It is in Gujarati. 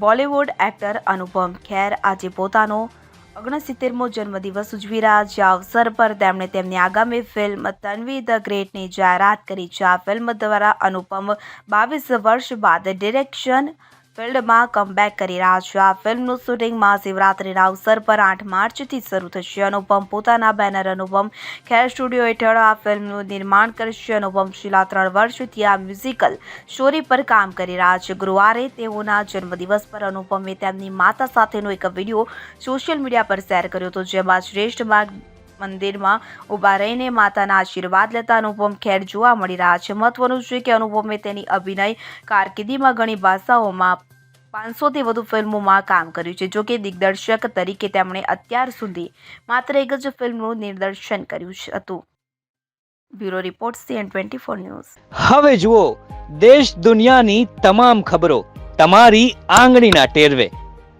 બોલિવૂડ એક્ટર અનુપમ ખેર આજે પોતાનો ઓગણસિત્તેરમો જન્મદિવસ ઉજવી રહ્યા છે. અવસર પર તેમણે તેમની આગામી ફિલ્મ તન્વી ધ ગ્રેટની જાહેરાત કરી છે. આ ફિલ્મ દ્વારા અનુપમ બાવીસ વર્ષ બાદ ડિરેક્શન ફિલ્ડમાં કમબેક કરી રહ્યા છે. આ ફિલ્મનું શૂટિંગ મહાશિવરાત્રિના અવસર પર આઠ માર્ચથી શરૂ થશે. અનુપમ પોતાના બેનર અનુપમ ખેર સ્ટુડિયો હેઠળ આ ફિલ્મનું નિર્માણ કરશે. અનુપમ છેલ્લા ત્રણ વર્ષથી આ મ્યુઝિકલ સ્ટોરી પર કામ કરી રહ્યા છે. ગુરુવારે તેઓના જન્મદિવસ પર અનુપમે તેમની માતા સાથેનો એક વીડિયો સોશિયલ મીડિયા પર શેર કર્યો હતો, જેમાં શ્રેષ્ઠ માર્ગ મંદિરમાં ઊભા રહીને માતાના આશીર્વાદ લેતા અનુપમ ખેર જોવા મળી રહ્યા છે. મહત્વનું છે કે અનુપમે તેની અભિનય કારકિર્દીમાં ઘણી ભાષાઓમાં પાંચસોથી વધુ ફિલ્મોમાં કામ કર્યું છે. જોકે દિગ્દર્શક તરીકે તેમણે અત્યાર સુધી માત્ર એક જ ફિલ્મનું નિર્દેશન કર્યું હતું. Bureau report CN twenty four news. હવે જુઓ, દેશ દુનિયાની તમામ ખબરો તમારી આંગળીના ટેરવે.